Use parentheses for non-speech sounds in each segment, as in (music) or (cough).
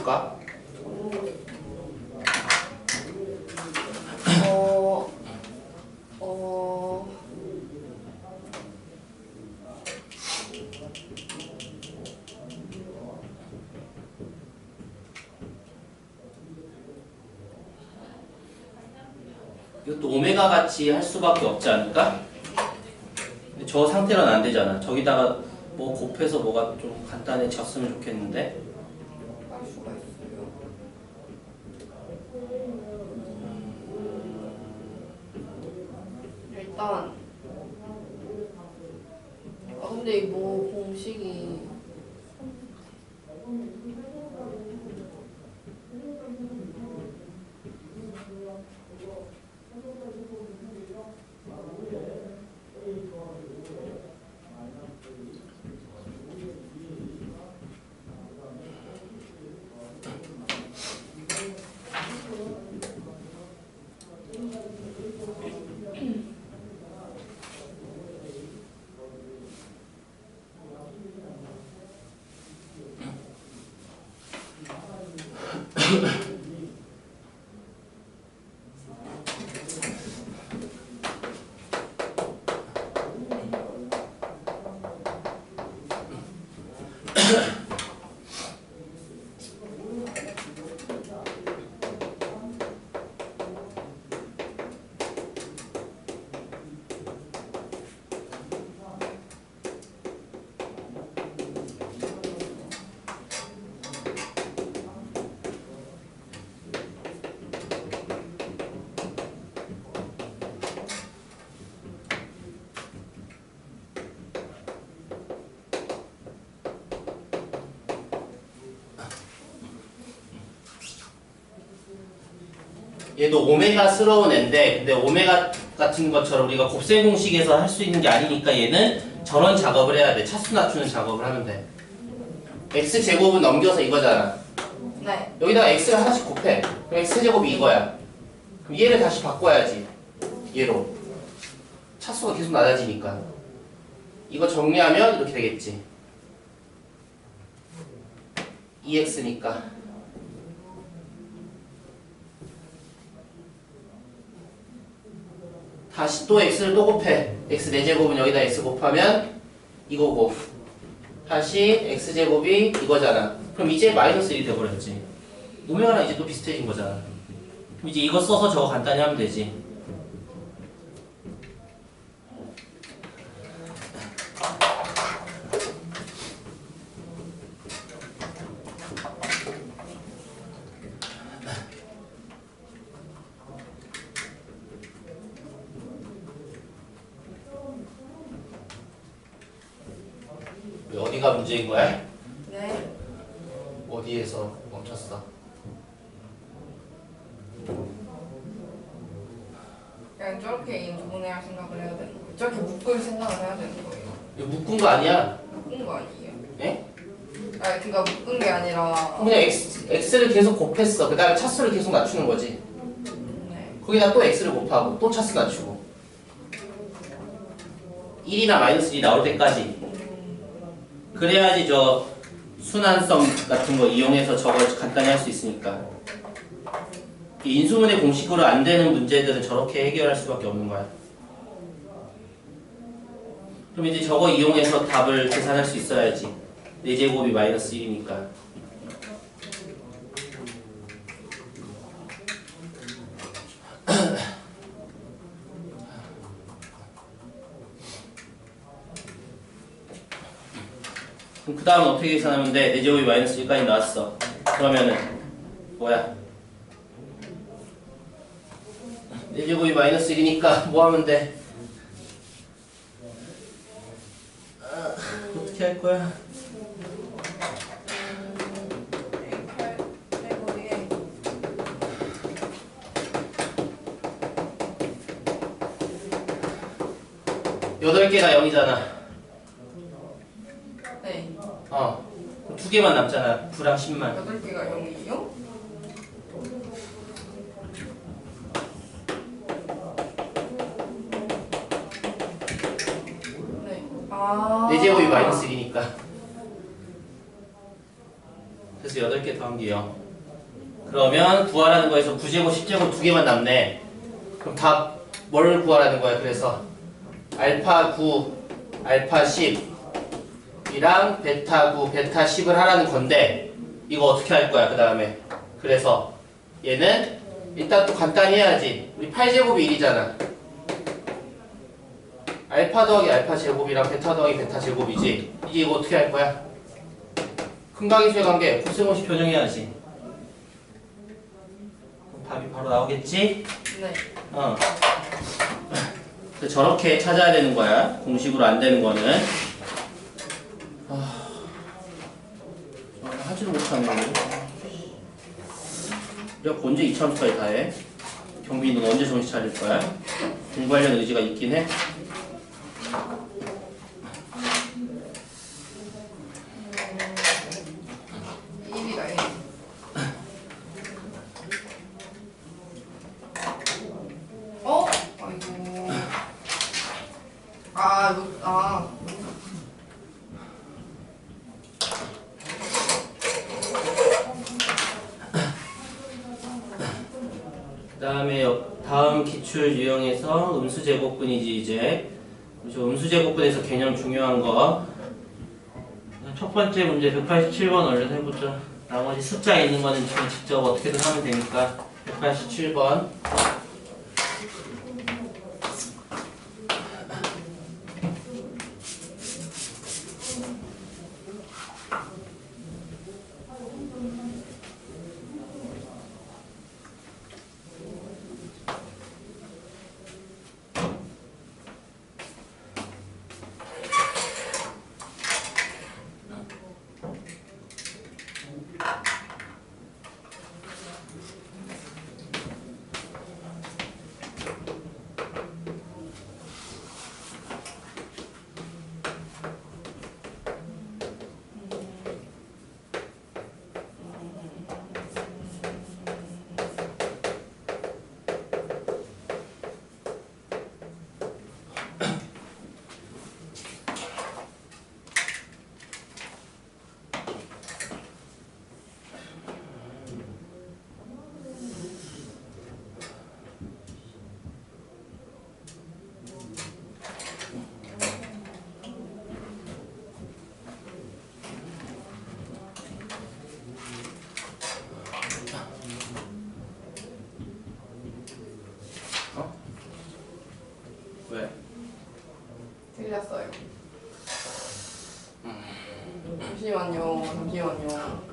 있을까? 어, 어, 이것도 오메가 같이 할 수밖에 없지 않을까? 저 상태로는 안 되잖아. 저기다가 뭐 곱해서 뭐가 좀 간단해졌으면 좋겠는데. 할 수가 있어요. 일단, 아 근데 이뭐 공식이 Yeah. 얘도 오메가스러운 애인데 근데 오메가 같은 것처럼 우리가 곱셈 공식에서 할 수 있는 게 아니니까 얘는 저런 작업을 해야 돼. 차수 낮추는 작업을 하면 돼. x 제곱은 넘겨서 이거잖아. 네, 여기다가 x를 하나씩 곱해. 그럼 x 제곱이 이거야. 그럼 얘를 다시 바꿔야지. 얘로. 차수가 계속 낮아지니까. 이거 정리하면 이렇게 되겠지. 2x니까. 다시 또 x를 또 곱해. x 4제곱은 여기다 x 곱하면 이거고. 다시 x제곱이 이거잖아. 그럼 이제 마이너스 1이 돼버렸지. 오메가랑 이제 또 비슷해진 거잖아. 그럼 이제 이거 써서 저거 간단히 하면 되지. 어디가 문제인 거야? 네, 어디에서 멈췄어? 그냥 저렇게 인분해할 생각을 해야 되는 거예요. 저렇게 묶을 생각을 해야 되는 거예요. 이거 묶은 거 아니야? 묶은 거 아니에요? 예? 아니, 그니까 묶은 게 아니라. 그냥 x, x를 계속 곱했어. 그 다음에 차수를 계속 낮추는 거지. 네, 거기다 또 x를 곱하고 또 차수 낮추고 1이나 마이너스 1이 나올 때까지 그래야지 저 순환성 같은 거 이용해서 저거 간단히 할 수 있으니까. 이 인수분해 공식으로 안 되는 문제들은 저렇게 해결할 수밖에 없는 거야. 그럼 이제 저거 이용해서 답을 계산할 수 있어야지. 4제곱이 마이너스 1이니까 그럼 그 다음은 어떻게 계산하면 돼? 4제곱이 마이너스 1까지 나왔어. 그러면은 뭐야? 4제곱이 마이너스 1이니까 (laughs) 뭐 하면 돼? 아, 어떻게 할 거야? 해보기에 8개가 0이잖아. 네, 어. 그럼 두 개만 남잖아. 9랑 10만. 8개가 0이요? 네. 아. 4제곱이 마이너스 1이니까. 그래서 x 8개 더한기요. 그러면 구하라는 거에서 9제곱, 10제곱 두 개만 남네. 그럼 답 뭘 구하라는 거야? 그래서 알파 9, 알파 10 이랑 베타 9, 베타 10을 하라는 건데 이거 어떻게 할 거야? 그 다음에 그래서 얘는 일단 또 간단히 해야지. 우리 8제곱이 1이잖아. 알파 더하기 알파 제곱이랑 베타 더하기 베타 제곱이지. 이제 이거 어떻게 할 거야? 근각인수의 관계 곱셈없이 변형해야지. 답이 바로 나오겠지? 네. 어. 저렇게 찾아야 되는 거야. 공식으로 안 되는 거는. 아, 아, 하지도 못하네. 내가 언제 2차원까지 다 해? 경빈이 넌 언제 정신 차릴 거야? 공부하려는 의지가 있긴 해? 일이다 일. 어? 아이고. 아, 너, 아. 그 다음에 다음 기출 유형에서 음수 제곱분이지 이제 음수 제곱분에서 개념 중요한 거. 첫 번째 문제 187번 얼른 해보자. 나머지 숫자 있는 거는 지금 직접 어떻게든 하면 되니까 187번. 왜? 틀렸어요. 잠시만요. 잠시만요.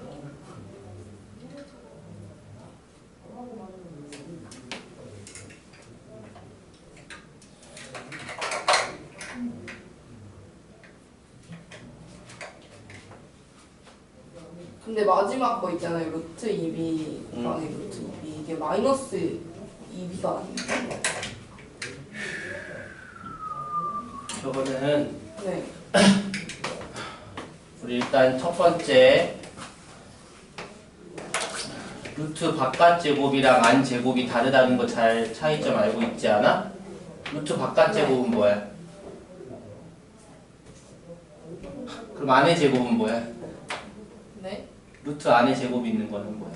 근데 마지막 거 있잖아요. 루트 2b 음. 아니 루트 2b 이게 마이너스 2b가 아닌데. 저거는 네. (clears throat) 우리 일단 첫 번째 루트 바깥 제곱이랑 안 제곱이 다르다는 거 잘 차이점 알고 있지 않아? 루트 바깥 제곱은 뭐야? 그럼 안의 제곱은 뭐야? 네. 루트 안에 제곱이 있는 거는 뭐야?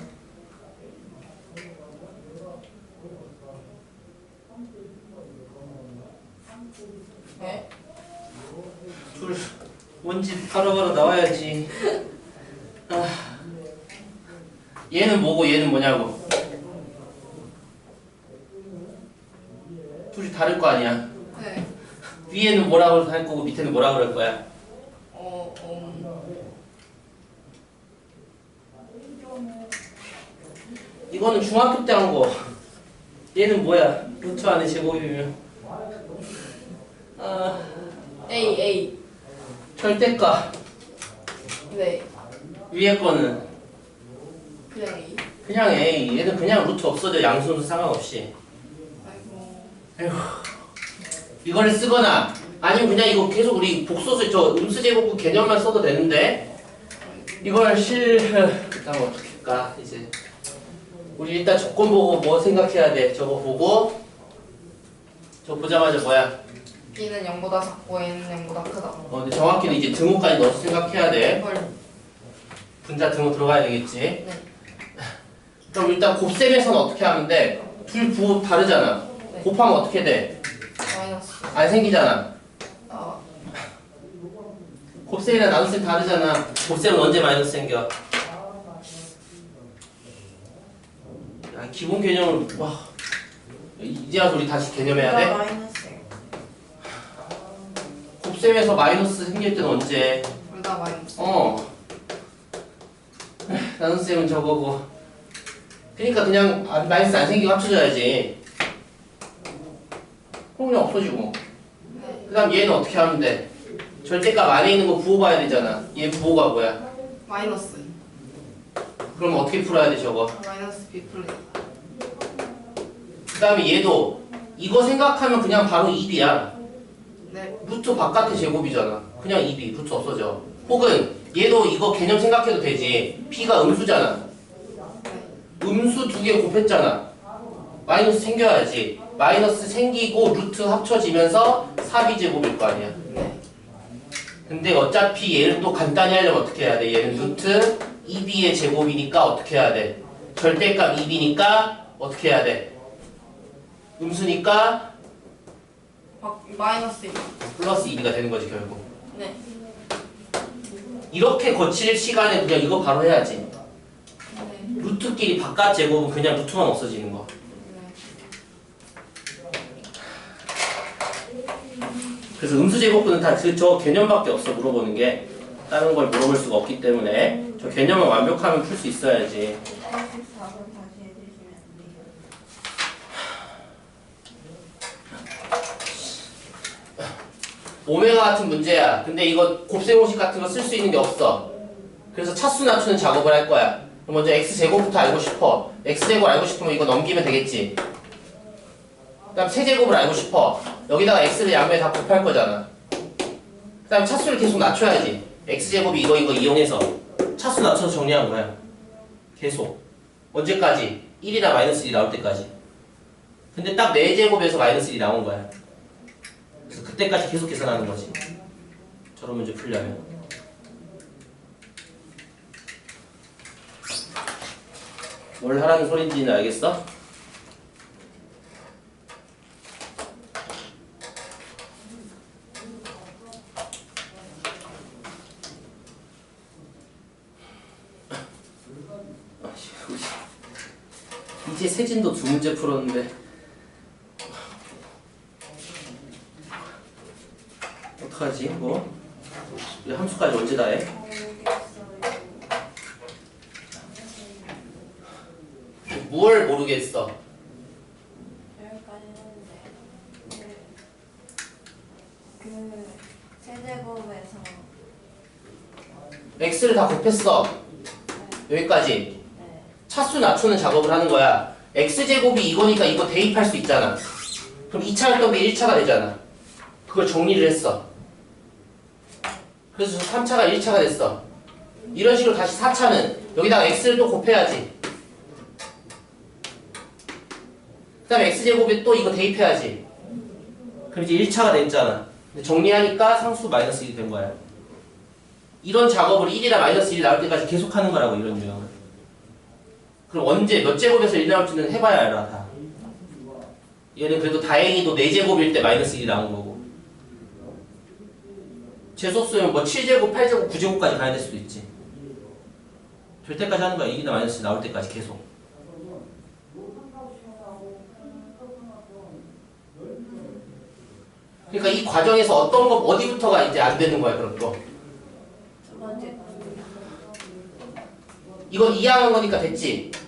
네. 둘 뭔지 바로바로 나와야지. 아. 얘는 뭐고 얘는 뭐냐고. 둘이 다를 거 아니야. 네. 위에는 뭐라고 할 거고 밑에는 뭐라고 그럴 거야. 어, 음. 이거는 중학교 때 한 거. 얘는 뭐야? 루트 안에 제곱이면. 아, A A. 절대가. 네. 위에 거는 그냥 A. 그냥 A. 얘는 그냥 루트 없어져 양수는 상관없이. 아이고. 이거를 쓰거나 아니면 그냥 이거 계속 우리 복소수 저 음수 제곱부 개념만 써도 되는데 이걸 실 일단 어떻게 할까 이제 우리 일단 조건 보고 뭐 생각해야 돼 저거 보고 저 보자마자 뭐야 B는 0보다 작고 A는 0보다 크다. 어 근데 정확히는 이제 등호까지 넣어서 생각해야 돼 헐. 분자 등호 들어가야 되겠지. 네. 그럼 일단 곱셈에서는 어떻게 하면 돼? 둘 부호 다르잖아. 네. 곱하면 어떻게 돼? 마이너스. 안 생기잖아. 아, 곱셈이랑 나눗셈 다르잖아. 곱셈은 언제 마이너스 생겨? 야, 기본 개념을 와 이제 와서 우리 다시 개념해야 돼? 마이너스 곱셈에서 마이너스 생길 때는 언제? 둘다 마이너스. 어. 나눗셈은 저거고. 그러니까 그냥 안- 마이너스 안 생기고 합쳐져야지. 그럼 그냥 없어지고. 네. 그 다음 얘는 어떻게 하면 돼? 절대값 안에 있는 거 부호 봐야 되잖아. 얘 부호가 뭐야? 마이너스. 그럼 어떻게 풀어야 돼 저거? 마이너스 B 플레이. 그 다음에 얘도 이거 생각하면 그냥 바로 2b야. 네. 루트 바깥의 제곱이잖아. 그냥 2b. 루트 없어져. 혹은 얘도 이거 개념 생각해도 되지. b가 음수잖아. 네. 음수 두 개 곱했잖아. 마이너스 생겨야지. 마이너스 생기고 루트 합쳐지면서 4b 제곱일 거 아니야. 네. 근데 어차피 얘를 또 간단히 하려면 어떻게 해야 돼? 얘는 루트 2b의 제곱이니까 어떻게 해야 돼? 절대값 2b니까 어떻게 해야 돼? 음수니까 막 마이너스 1. 플러스 2b가 되는 거지 결국. 네. 이렇게 거칠 시간에 그냥 이거 바로 해야지. 네. 루트끼리 바깥 제곱은 그냥 루트만 없어지는 거. 네. 그래서 음수 제곱은 다 그 저 개념밖에 없어 물어보는 게 다른 걸 물어볼 수가 없기 때문에 저 개념을 완벽하면 풀 수 있어야지. 84번 다시 해주시면 안 돼요? 오메가 같은 문제야. 근데 이거 곱셈 공식 같은 거 쓸 수 있는 게 없어. 그래서 차수 낮추는 작업을 할 거야. 그럼 먼저 x 제곱부터 알고 싶어. x 제곱 알고 싶으면 이거 넘기면 되겠지. 그 다음 세제곱을 알고 싶어. 여기다가 x를 양면에 다 곱할 거잖아. 그 다음 차수를 계속 낮춰야지. X 제곱이 이거 이거 이용해서 차수 낮춰서 정리한 거야. 계속. 언제까지? 1이나 마이너스 1이 나올 때까지. 근데 딱 4제곱에서 마이너스 1이 나온 거야. 그래서 그때까지 계속 계산하는 거지. 저런 문제 풀려면. 뭘 하라는 소린지는 알겠어? 세진도 두 문제 풀었는데 어떡하지? 뭐? 이 함수까지 언제 다 해? 뭘 모르겠어? 그, 세제곱에서 x를 다 곱했어. 여기까지. 네. 차수 낮추는 작업을 하는 거야. X제곱이 이거니까 이거 대입할 수 있잖아. 그럼 2차 했던 게 1차가 되잖아. 그걸 정리를 했어. 그래서 저 3차가 1차가 됐어. 이런 식으로 다시 4차는 여기다가 x를 또 곱해야지. 그 다음에 x제곱에 또 이거 대입해야지. 그럼 이제 1차가 됐잖아. 근데 정리하니까 상수 마이너스 1이 된 거야. 이런 작업을 1이나 마이너스 1 나올 때까지 계속 하는 거라고, 이런 유형은. 그럼 언제 몇 제곱에서 1 나올지는 해봐야 알아 다. 얘는 그래도 다행히도 4제곱일 때 마이너스 1이 나온 거고 제소수면 뭐 7제곱, 8제곱, 9제곱까지 가야 될 수도 있지 될 때까지 하는 거야 1이나 마이너스 1 나올 때까지 계속 그러니까 이 과정에서 어떤 거 어디부터가 이제 안 되는 거야 그럼 또. 이건 이항한 거니까 됐지 네.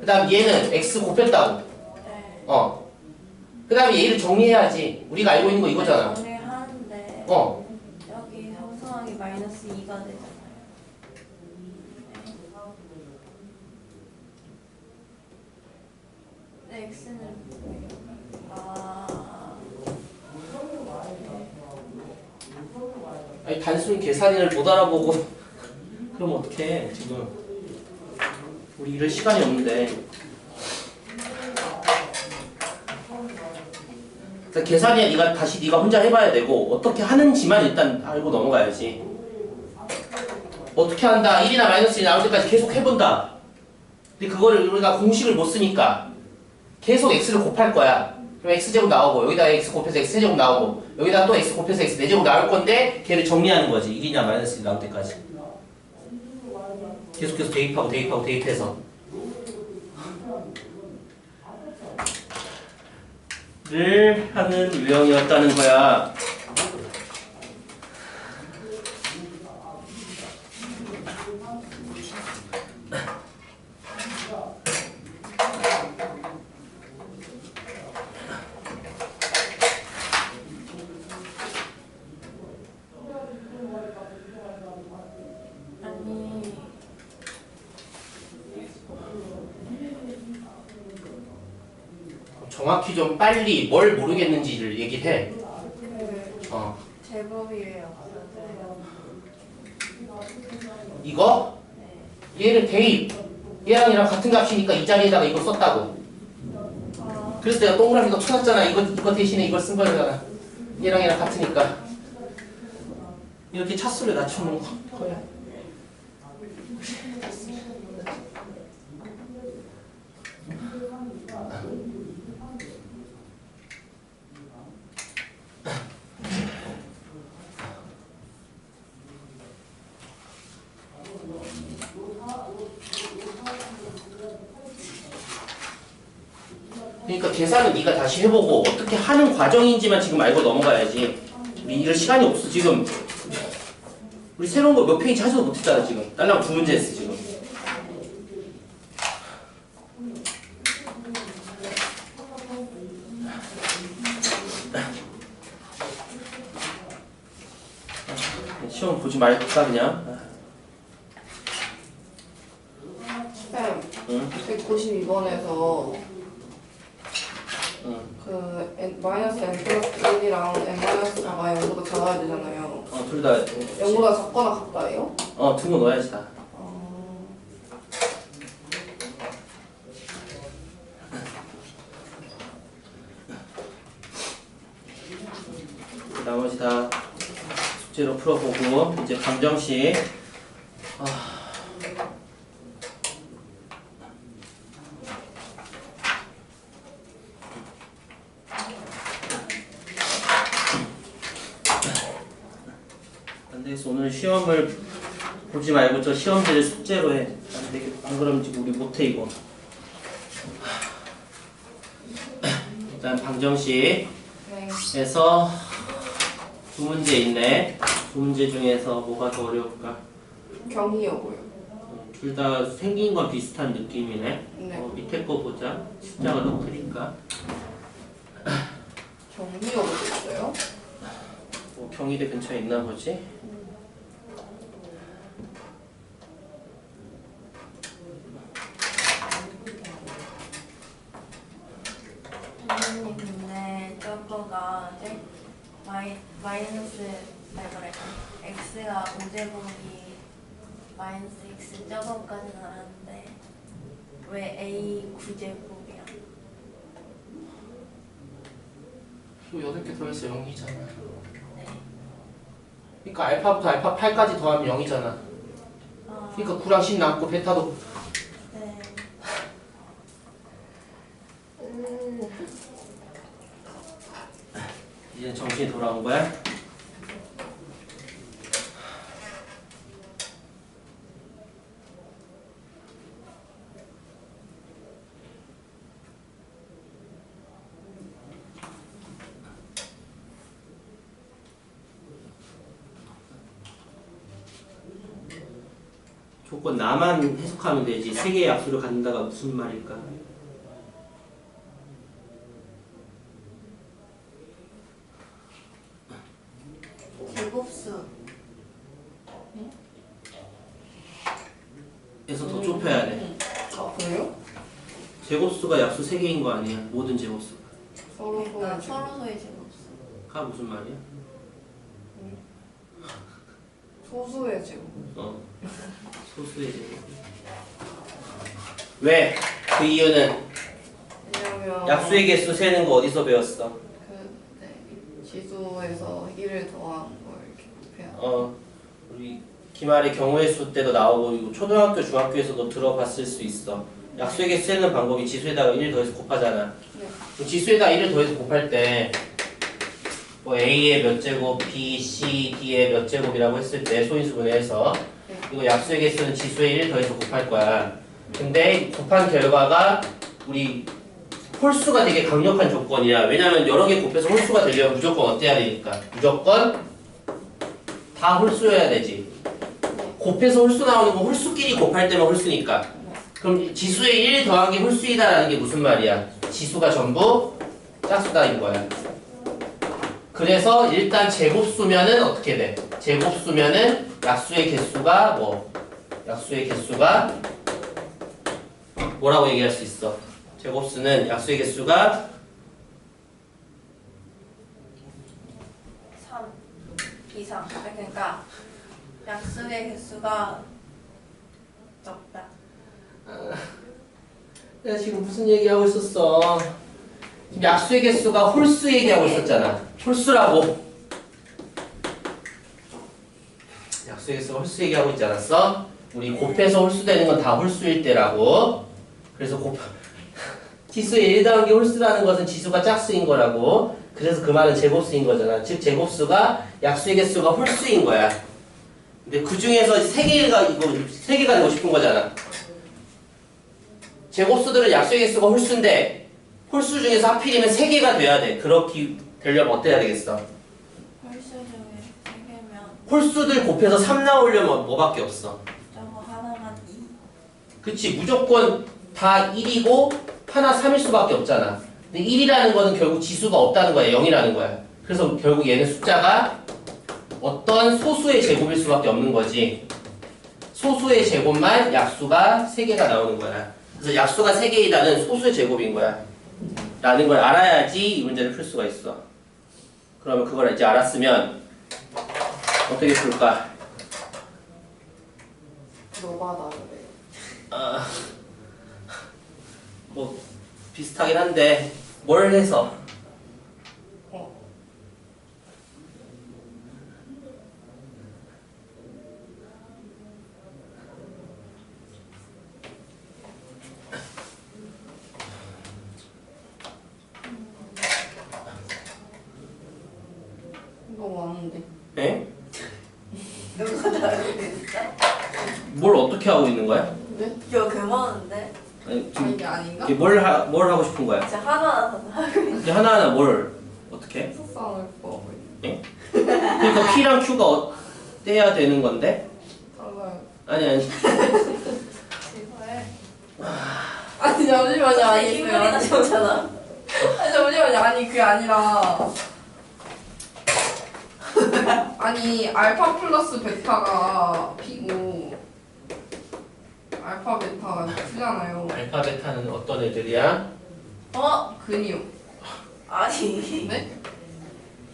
그 다음 얘는 x 곱했다고 네. 어. 그 다음에 얘를 정리해야지. 우리가 알고 있는 거 이거잖아. 정리하는데 어. 여기 형성하기 마이너스 2가 되잖아요. 네. x는 아 아니, 단순히 계산을 못 알아보고. (laughs) 그럼 어떡해, 지금. 우리 이럴 시간이 없는데. 그러니까 계산이야, 네가 다시 네가 혼자 해봐야 되고, 어떻게 하는지만 일단 알고 넘어가야지. 어떻게 한다? 1이나 마이너스 1이 나올 때까지 계속 해본다. 근데 그거를 우리가 공식을 못 쓰니까 계속 x를 곱할 거야. 그럼 x제곱 나오고 여기다 x 곱해서 x제곱 나오고 여기다 또 x 곱해서 x 4제곱 나올 건데 걔를 정리하는 거지. 1이냐 마이너스 1 나올 때까지. 계속해서 대입하고 대입하고 대입해서 를 하는 유형이었다는 거야. 정확히 좀 빨리 뭘 모르겠는지를 얘기해. 그 어. 제법이 왜 없어져요? 이거 네. 얘를 대입 얘랑 얘랑 같은 값이니까 이 자리에다가 이걸 썼다고. 아, 그래서 내가 동그라미 거 쳐놨잖아. 이거 이거 대신에 이걸 쓴 거잖아. 얘랑 얘랑 같으니까. 이렇게 차수를 낮추는 거- 거야. 그러니까 계산은 네가 다시 해보고 어떻게 하는 과정인지만 지금 알고 넘어가야지. 우리 이럴 시간이 없어 지금. 우리 새로운 거 몇 페이지 하지도 못했잖아 지금. 딸랑 두 문제 했어 지금. 시험 보지 말까 그냥. 쌤, 응, 192번에서 응. 그 N, 마이너스 n 플러스 1이랑 n 마이너스 4가 0보다 작아야 되잖아요. 어, 둘 다. 0보다 작거나 같다예요? 어, 두거 넣어야지 다. 어... 나머지 다 숙제로 풀어보고 이제 감정식 아. 오늘 시험을 보지 말고 저 시험지를 숙제로 해. 안 되겠 안 그러면 지금 우리 못해 이거. 일단 방정식 네. 에서 두 문제 있네. 두 문제 중에서 뭐가 더 어려울까? 경희여고요. 둘 다 생긴 건 비슷한 느낌이네. 네. 어, 밑에 거 보자. 숫자가 더 크니까. 경희여고도 있어요? 뭐 경희대 근처에 있나 보지? 선생님 근데 저거가 이제 마이 마이너스 아니 뭐래 x가 5제곱이 마이너스 x 저거까지 나왔는데 왜 a 9제곱이야? 또 여덟 개 더해서 0이잖아. 네. 그러니까 알파부터 알파 8까지 더하면 0이잖아. 아, 그러니까 9랑 10 남고 베타도 네. 이제 정신이 돌아온 거야? 조건 나만 해석하면 되지 세 개의 약수를 갖는다가 무슨 말일까? 제곱수 에서 더 좁혀야 돼. 아 그래요? 제곱수가 약수 3개인 거 아니야? 모든 제곱수. 서로 그러니까 서로 서로서의 제곱수 가 무슨 말이야? 소수의 제곱. 어. 소수의 제곱. 왜? 그 이유는 왜냐면 약수의 개수 세는 거 어디서 배웠어? 그 네, 지수에서 1을 더한 걸 이렇게 곱해야 어. 우리 기말의 경우의 수 때도 나오고 초등학교 중학교에서도 들어봤을 수 있어 약수의 개수 세는 방법이 지수에다가 1을 더해서 곱하잖아 그럼 지수에다 1을 더해서 곱할 때 뭐 A의 몇 제곱, B, C, D의 몇 제곱이라고 했을 때 소인수 분해해서 이거 약수의 개수는 지수에 1을 더해서 곱할 거야. 근데 곱한 결과가 우리 홀수가 되게 강력한 조건이야. 왜냐면 여러 개 곱해서 홀수가 되려면 무조건 어때야 되니까. 무조건 다 홀수여야 되지. 곱해서 홀수 나오는 건 홀수끼리 곱할 때만 홀수니까. 그럼 지수에 1 더한 게 홀수이다라는 게 무슨 말이야? 지수가 전부 짝수다인 거야. 그래서 일단 제곱수면은 어떻게 돼? 제곱수면은 약수의 개수가 뭐? 약수의 개수가 뭐라고 얘기할 수 있어? 제곱수는 약수의 개수가 3 이상. 그러니까 약수의 개수가 적다. 내가 지금 무슨 얘기하고 있었어? 약수의 개수가 홀수 얘기하고 있었잖아. 홀수라고. 약수의 개수가 홀수 얘기하고 있지 않았어? 우리 곱해서 홀수 되는 건 다 홀수일 때라고. 그래서 곱 (laughs) 지수의 1 더한 게 홀수라는 것은 지수가 짝수인 거라고. 그래서 그 말은 제곱수인 거잖아. 즉 제곱수가 약수의 개수가 홀수인 거야. 근데 그 중에서 세 개가 이거 세 개가 되고 싶은 거잖아. 제곱수들은 약수의 개수가 홀수인데 홀수 중에서 하필이면 3개가 돼야 돼. 그렇게 되려면 어때야 되겠어? 홀수 중에 3개면 홀수들 곱해서 3 나오려면 뭐밖에 없어? 저거 하나만 2. 그치 무조건 다 1이고 하나 3일 수밖에 없잖아. 근데 1이라는 거는 결국 지수가 없다는 거야. 0이라는 거야. 그래서 결국 얘는 숫자가 어떤 소수의 제곱일 수밖에 없는 거지. 소수의 제곱만 약수가 3개가 나오는 거야. 그래서 약수가 3개이다는 소수의 제곱인 거야. 라는 걸 알아야지 이 문제를 풀 수가 있어. 그러면 그걸 이제 알았으면 어떻게 풀까? 너가 나를 아, 뭐 비슷하긴 한데 뭘 해서 어. 이거 왔는데. 에? 누가 나를 진짜? 뭘 어떻게 하고 있는 거야? 네? 이거 개 많은데? 아니, 아 지금 이게 아닌가? 이게 뭘, 하, 뭘 하고 싶은 거야? 진짜 하나하나 다 하고 있어. 이제 하나하나 뭘 어떻게? 속상할 거. 그러니까 P랑 Q가 어, 떼야 되는 건데? 달라요. 아니 아니 이거에. 아니 잠시만요. 아니 아니, 그게 아니-. 아니 잠시만요. 아니 그게 아니라. (laughs) 아니 알파 플러스 베타가 P고 알파 베타가 Q잖아요. 알파 베타는 어떤 애들이야? 어? 근이요. 아니. 네?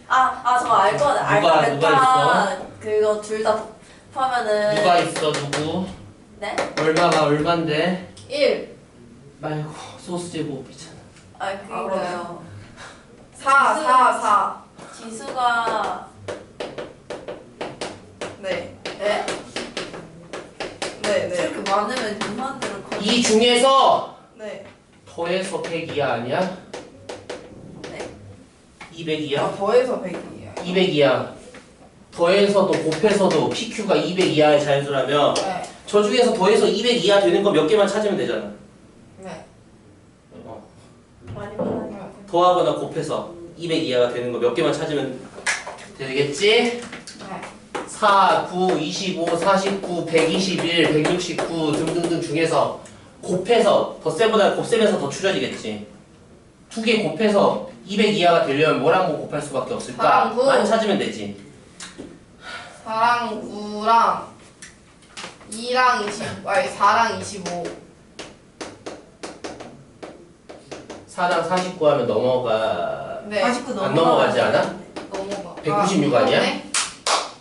아, 아, 저 알 거 같아. 누가- 알파 누가 베타 그거 둘다 합하면은. 누가 있어 누구? 네? 얼마가 얼만데? 1, 말고 소수 제곱이잖아 아, 그거요. 4, 4, 4. 지수가. 네. 네? 네, 네. 이렇게 많으면 무한대로 커. 이 중에서 네. 더해서 100 이하 아니야? 네. 200 이하? 아, 더해서 100이에요. 200 이하 더해서도 곱해서도 PQ가 200 이하의 자연수라면 네. 저 중에서 더해서 200 이하 되는 거 몇 개만 찾으면 되잖아 네. 어. 많이 많아요. 더하거나 곱해서 200 이하가 되는 거 몇 개만 찾으면 되겠지? 네. 4, 9, 25, 49, 121, 169 등등등 중에서 곱해서 덧셈보다 곱셈에서 더 추려지겠지. 두 개 곱해서 200 이하가 되려면 뭐랑 뭐 곱할 수밖에 없을까? 사랑 구. 만 찾으면 되지. 4랑 9랑 2랑 20, 아니 4랑 25. 4랑 49 하면 넘어가 네. 49 안 넘어가지 않아? 넘어가. 196 아니야? 그러네?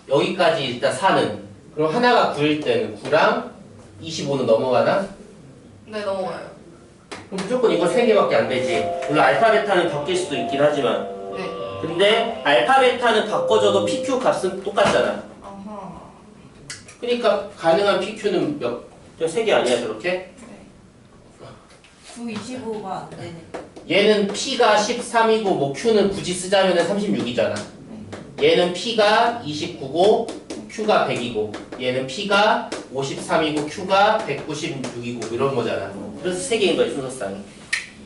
여기까지 일단 4는 그럼 하나가 9일 때는 9랑 25는 넘어가나? 네, 넘어가요. 그럼 무조건 이거 3개밖에 안 되지. 물론 알파 베타는 바뀔 수도 있긴 하지만 네. 근데 알파 베타는 바꿔줘도 PQ 값은 똑같잖아. 아하. 그러니까 가능한 PQ는 몇? 그냥 3개 아니야 저렇게? 9, 25가 안 되네. 얘는 P가 13이고 뭐 Q는 굳이 쓰자면 36이잖아. 얘는 P가 29고 Q가 100이고 얘는 P가 53이고 Q가 196이고 이런 거잖아. 그래서 세 개인 거야 순서상이.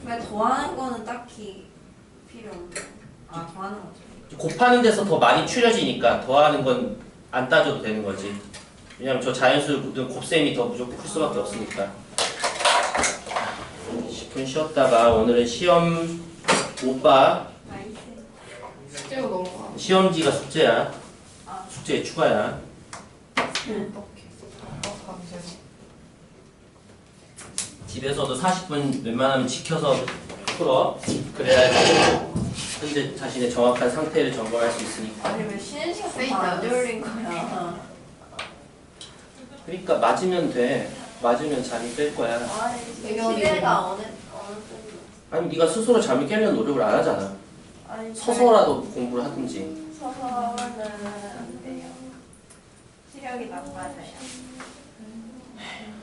왜 더하는 거는 딱히 필요 없네. 아, 더하는 거죠. 곱하는 데서 더 많이 추려지니까 더하는 건 안 따져도 되는 거지. 왜냐면 저 자연수는 곱셈이 더 무조건 클 수밖에 없으니까. 10분 쉬었다가 오늘은 시험 오빠. 숙제가 너무 많아. 시험지가 숙제야. 아, 숙제에 추가야. 집에서도 40분 웬만하면 지켜서 풀어. 그래야지 현재 자신의 정확한 상태를 점검할 수 있으니까. 아니 왜 쉬는 시간 동안 안안 졸린 거야? 그러니까 맞으면 돼. 맞으면 잠이 깰 거야. 아니, 시대가 어느, 어느 정도. 아니 네가 스스로 잠이 깨려는 노력을 안 하잖아. 아니, 서서라도 공부를 하든지. 서서는 안 돼요. 시력이 나빠져요. 음.